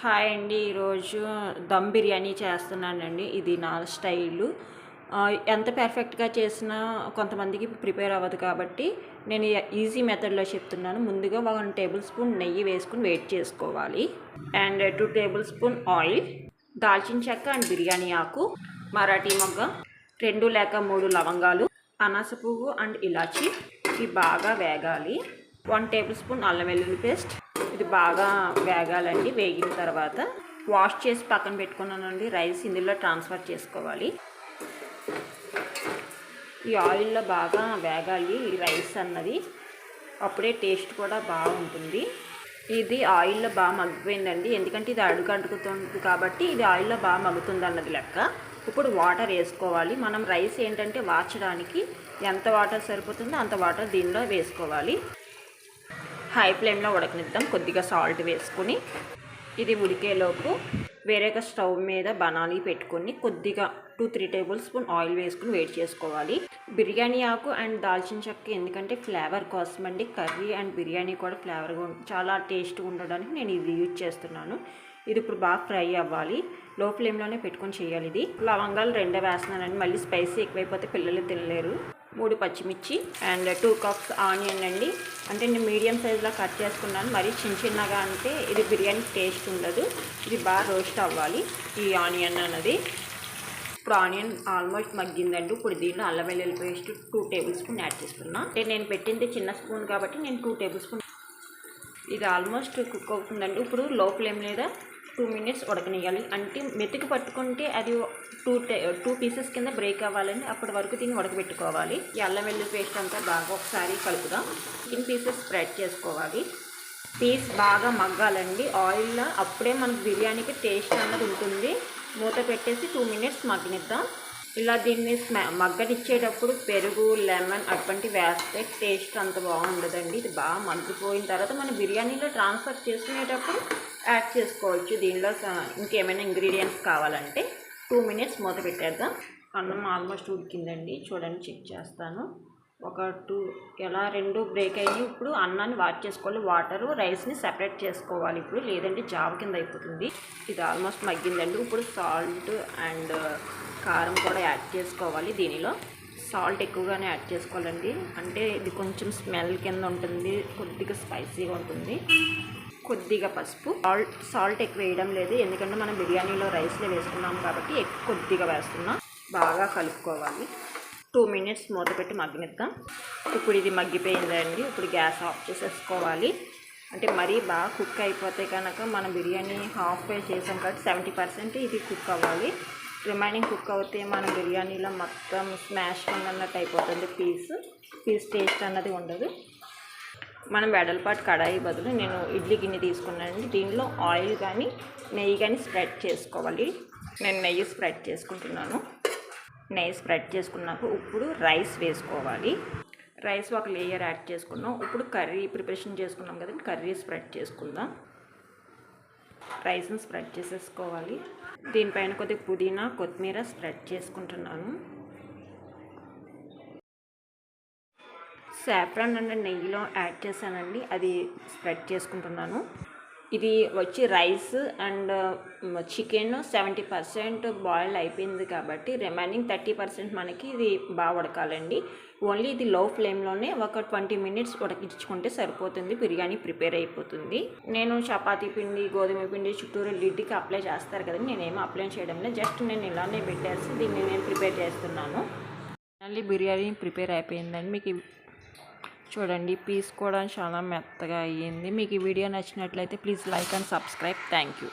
Hi అండి ఈరోజు దమ్ బిర్యానీ చేస్తున్నానండి. ఇది నా స్టైలు. ఎంత పర్ఫెక్ట్గా చేసినా కొంతమందికి ప్రిపేర్ అవ్వదు కాబట్టి నేను ఈజీ మెథడ్లో చెప్తున్నాను. ముందుగా వన్ టేబుల్ స్పూన్ నెయ్యి వేసుకుని వెయిట్ చేసుకోవాలి. And two tablespoon oil. దాల్చిన చెక్క అండ్ బిర్యానీ ఆకు. మరాఠీ మొగ్గ. రెండు లేక మూడు లవంగాలు. అనాస పువ్వు అండ్ ఇలాచి. ఇవి బాగా వేగాలి. వన్ టేబుల్ స్పూన్ అల్లం వెల్లుల్లి పేస్ట్. ఇది బాగా వేగాలండి వేగిన తర్వాత. వాష్ చేసి పక్కన పెట్టుకున్నానండి రైస్ ఇందులో ట్రాన్స్ఫర్ చేసుకోవాలి. ఈ ఆయిల్లో బాగా వేగాలి ఈ రైస్ అన్నది. అప్పుడే టేస్ట్ కూడా బాగుంటుంది. ఇది ఆయిల్లో బాగా మగ్గిపోయిందండి ఎందుకంటే ఇది అడుగు అడుగుతుంది కాబట్టి ఇది ఆయిల్లో బాగా మగ్గుతుంది అన్నది లెక్క. ఇప్పుడు వాటర్ వేసుకోవాలి. మనం రైస్ ఏంటంటే వాచడానికి ఎంత వాటర్ సరిపోతుందో అంత వాటర్ దీనిలో వేసుకోవాలి. హై ఫ్లేమ్లో ఉడకనిద్దాం. కొద్దిగా సాల్ట్ వేసుకుని ఇది ఉడికేలోపు వేరే స్టవ్ మీద బనాలి పెట్టుకొని కొద్దిగా two three tablespoon oil వేసుకుని వేడి చేసుకోవాలి. బిర్యానీ ఆకు అండ్ దాల్చిన చెక్క ఎందుకంటే ఫ్లేవర్ కోసం అండి కర్రీ అండ్ బిర్యానీ కూడా ఫ్లేవర్గా చాలా టేస్ట్గా ఉండడానికి నేను ఇది యూజ్ చేస్తున్నాను. ఇది ఇప్పుడు బాగా ఫ్రై అవ్వాలి. లో ఫ్లేమ్లోనే పెట్టుకొని చేయాలి ఇది. లవంగాలు రెండే వేస్తున్నానండి. మళ్ళీ స్పైసీ ఎక్కువైపోతే పిల్లలు తినలేరు. మూడు పచ్చిమిర్చి అండ్ టూ కప్స్ ఆనియన్ అండి. అంటే నేను మీడియం సైజులో కట్ చేసుకున్నాను. మరి చిన్న చిన్నగా అంటే ఇది బిర్యానీ టేస్ట్ ఉండదు. ఇది బాగా రోస్ట్ అవ్వాలి ఈ ఆనియన్ అన్నది. ఇప్పుడు ఆనియన్ ఆల్మోస్ట్ మగ్గిందండి. ఇప్పుడు దీనిలో అల్లం వెల్లుల్లి paste two tablespoon add చేస్తున్నా అంటే నేను పెట్టింది చిన్న స్పూన్ కాబట్టి నేను టూ టేబుల్ స్పూన్ ఇది ఆల్మోస్ట్ కుక్ అవుతుందండి. ఇప్పుడు లో ఫ్లేమ్ లేదా? టూ మినిట్స్ ఉడకనియాలి అంటే మెతుకు పట్టుకుంటే అది టూ టూ పీసెస్ కింద బ్రేక్ అవ్వాలండి. అప్పటి వరకు దీన్ని ఉడకబెట్టుకోవాలి. ఈ అల్లం వెల్లుల్లి పేస్ట్ అంతా బాగా ఒకసారి కలుపుదాం. చికెన్ పీసెస్ స్ప్రెడ్ చేసుకోవాలి. పీస్ బాగా మగ్గాలండి. ఆయిల్లో అప్పుడే మనకు బిర్యానీకి టేస్ట్ అన్నది ఉంటుంది. మూత పెట్టేసి టూ మినిట్స్ మగ్గనిద్దాం. ఇలా దీన్ని మగ్గనిచ్చేటప్పుడు పెరుగు లెమన్ అటువంటి వేస్తే టేస్ట్ అంత బాగుండదండి. ఇది బాగా మగ్గిపోయిన తర్వాత మనం బిర్యానీలో ట్రాన్స్ఫర్ చేసుకునేటప్పుడు యాడ్ చేసుకోవచ్చు. దీనిలో ఇంకేమైనా ఇంగ్రీడియంట్స్ కావాలంటే. టూ మినిట్స్ మూత పెట్టేద్దాం. అన్నం ఆల్మోస్ట్ ఉడికిందండి. చూడండి చెక్ చేస్తాను. ఒక టూ ఎలా రెండు బ్రేక్ అయ్యి ఇప్పుడు అన్నాన్ని వాష్ చేసుకోవాలి. వాటరు రైస్ని సెపరేట్ చేసుకోవాలి ఇప్పుడు. లేదంటే జావ కింద అయిపోతుంది. ఇది ఆల్మోస్ట్ మగ్గిందండి. ఇప్పుడు సాల్ట్ అండ్ uh, కారం కూడా యాడ్ చేసుకోవాలి దీనిలో. సాల్ట్ ఎక్కువగానే యాడ్ చేసుకోవాలండి. అంటే ఇది కొంచెం స్మెల్ కింద ఉంటుంది. కొద్దిగా స్పైసీగా ఉంటుంది. కొద్దిగా పసుపు. సాల్ట్ సాల్ట్ ఎక్కువ వేయడం లేదు. ఎందుకంటే మనం బిర్యానీలో రైస్లో వేసుకున్నాం కాబట్టి ఎక్కువ కొద్దిగా వేస్తున్నాం. బాగా కలుపుకోవాలి. టూ మినిట్స్ మూత పెట్టి మగ్గనిద్దాం. ఇప్పుడు ఇది మగ్గిపోయిందండి. ఇప్పుడు గ్యాస్ ఆఫ్ చేసేసుకోవాలి. అంటే మరీ బాగా కుక్ అయిపోతే కనుక మనం బిర్యానీ హాఫ్ వే చేసాం కాబట్టి సెవెంటీ పర్సెంట్ ఇది కుక్ అవ్వాలి. రిమైనింగ్ కుక్ అవుతే మన బిర్యానీలో మొత్తం స్మాష్ అన్నట్టు అయిపోతుంది పీస్. పీస్ టేస్ట్ అన్నది ఉండదు. మనం వెడల్పాటు కడాయి బదులు నేను ఇడ్లీ గిన్నె తీసుకున్నానండి. దీనిలో ఆయిల్ కానీ నెయ్యి కానీ స్ప్రెడ్ చేసుకోవాలి. నేను నెయ్యి స్ప్రెడ్ చేసుకుంటున్నాను. నెయ్యి స్ప్రెడ్ చేసుకున్నాక ఇప్పుడు రైస్ వేసుకోవాలి. రైస్ ఒక లేయర్ యాడ్ చేసుకున్నాం. ఇప్పుడు కర్రీ ప్రిపరేషన్ చేసుకున్నాం కదండి. కర్రీ స్ప్రెడ్ చేసుకుందాం. రైస్ని స్ప్రెడ్ చేసేసుకోవాలి. దీనిపైన కొద్దిగా పుదీనా కొత్తిమీర స్ప్రెడ్ చేసుకుంటున్నాను. సాఫ్రాన్ అండ్ నెయ్యిలో యాడ్ చేశానండి. అది స్ప్రెడ్ చేసుకుంటున్నాను. ఇది వచ్చి rice and chicken seventy percent boil అయిపోయింది కాబట్టి రిమైనింగ్ థర్టీ పర్సెంట్ మనకి ఇది బాగా ఉడకాలండి. ఓన్లీ ఇది లో ఫ్లేమ్లోనే ఒక ట్వంటీ మినిట్స్ ఉడకించుకుంటే సరిపోతుంది. బిర్యానీ ప్రిపేర్ అయిపోతుంది. నేను చపాతీ పిండి గోధుమ పిండి చుట్టూరు లిడ్డికి అప్లై చేస్తారు కదండి. నేనేమో అప్లై చేయడం లేదు. జస్ట్ నేను ఇలానే పెట్టేసి దీన్ని నేను ప్రిపేర్ చేస్తున్నాను. మళ్ళీ బిర్యానీ ప్రిపేర్ అయిపోయిందండి. మీకు చూడండి పీస్ కూడా చాలా మెత్తగా అయ్యింది. మీకు ఈ వీడియో నచ్చినట్లయితే please like and subscribe. Thank you